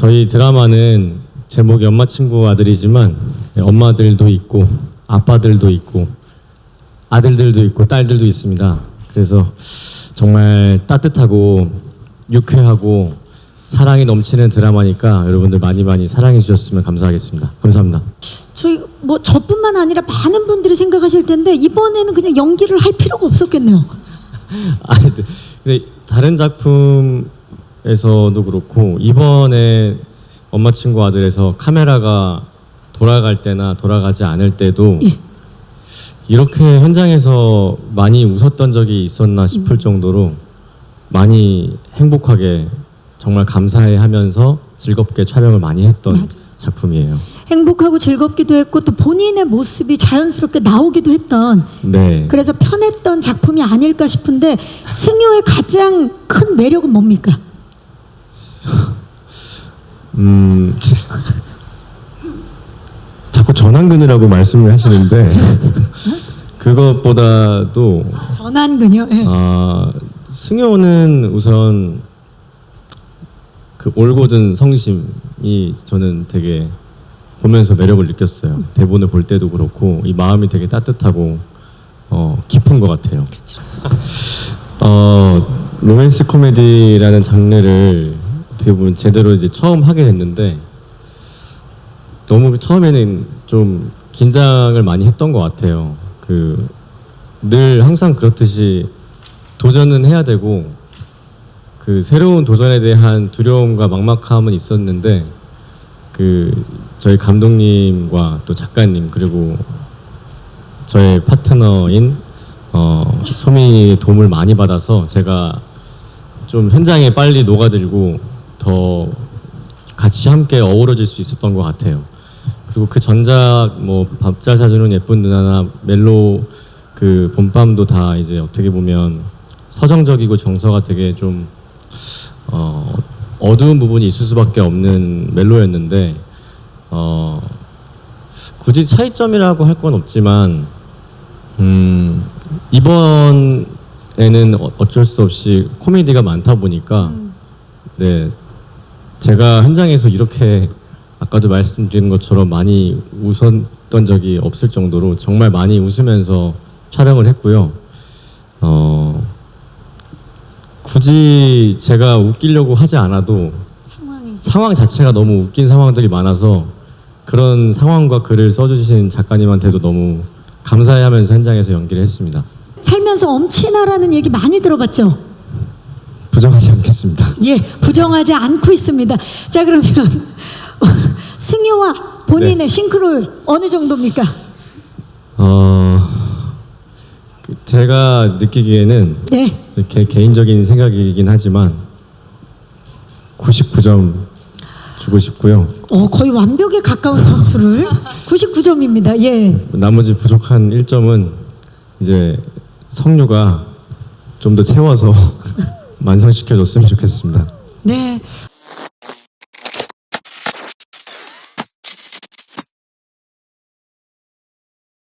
저희 드라마는 제목이 엄마 친구 아들이지만 엄마들도 있고 아빠들도 있고 아들들도 있고 딸들도 있습니다. 그래서 정말 따뜻하고 유쾌하고 사랑이 넘치는 드라마니까 여러분들 많이 많이 사랑해 주셨으면 감사하겠습니다. 감사합니다. 저희 뭐 저뿐만 아니라 많은 분들이 생각하실 텐데 이번에는 그냥 연기를 할 필요가 없었겠네요. 아니, 근데- 근데 다른 작품 에서도 그렇고 이번에 엄마 친구 아들에서 카메라가 돌아갈 때나 돌아가지 않을 때도 예. 이렇게 현장에서 많이 웃었던 적이 있었나 싶을 음. 정도로 많이 행복하게 정말 감사해 하면서 즐겁게 촬영을 많이 했던 맞아요. 작품이에요. 행복하고 즐겁기도 했고 또 본인의 모습이 자연스럽게 나오기도 했던 네. 그래서 편했던 작품이 아닐까 싶은데 승효의 가장 큰 매력은 뭡니까? 음, 자꾸 전환근이라고 말씀을 하시는데 그것보다도 전환근요. 예. 아, 승효는 우선 그 올곧은 성심이 저는 되게 보면서 매력을 느꼈어요. 대본을 볼 때도 그렇고 이 마음이 되게 따뜻하고 어, 깊은 것 같아요. 어, 로맨스 코미디라는 장르를 어떻게 보면 제대로 이제 처음 하게 됐는데 너무 처음에는 좀 긴장을 많이 했던 것 같아요. 그 늘 항상 그렇듯이 도전은 해야 되고 그 새로운 도전에 대한 두려움과 막막함은 있었는데 그 저희 감독님과 또 작가님 그리고 저의 파트너인 어, 소미의 도움을 많이 받아서 제가 좀 현장에 빨리 녹아들고 더 같이 함께 어우러질 수 있었던 것 같아요. 그리고 그 전작 뭐 밥 잘 사주는 예쁜 누나나 멜로 그 봄밤도 다 이제 어떻게 보면 서정적이고 정서가 되게 좀 어, 어두운 부분이 있을 수밖에 없는 멜로였는데 어, 굳이 차이점이라고 할 건 없지만 음, 이번에는 어- 어쩔 수 없이 코미디가 많다 보니까 네 제가 현장에서 이렇게 아까도 말씀드린 것처럼 많이 웃었던 적이 없을 정도로 정말 많이 웃으면서 촬영을 했고요. 어, 굳이 제가 웃기려고 하지 않아도 상황이 상황 자체가 너무 웃긴 상황들이 많아서 그런 상황과 글을 써주신 작가님한테도 너무 감사해하면서 현장에서 연기를 했습니다. 살면서 엄친아라는 얘기 많이 들어봤죠? 부정하지 않겠습니다. 예, 부정하지 않고 있습니다. 자 그러면 승효와 본인의 네. 싱크로율 어느 정도입니까? 어, 그 제가 느끼기에는 네, 개, 개인적인 생각이긴 하지만 99점 주고 싶고요. 어, 거의 완벽에 가까운 점수를 99점입니다. 예, 나머지 부족한 1점은 이제 성류가 좀 더 채워서 완성시켜줬으면 좋겠습니다. 네.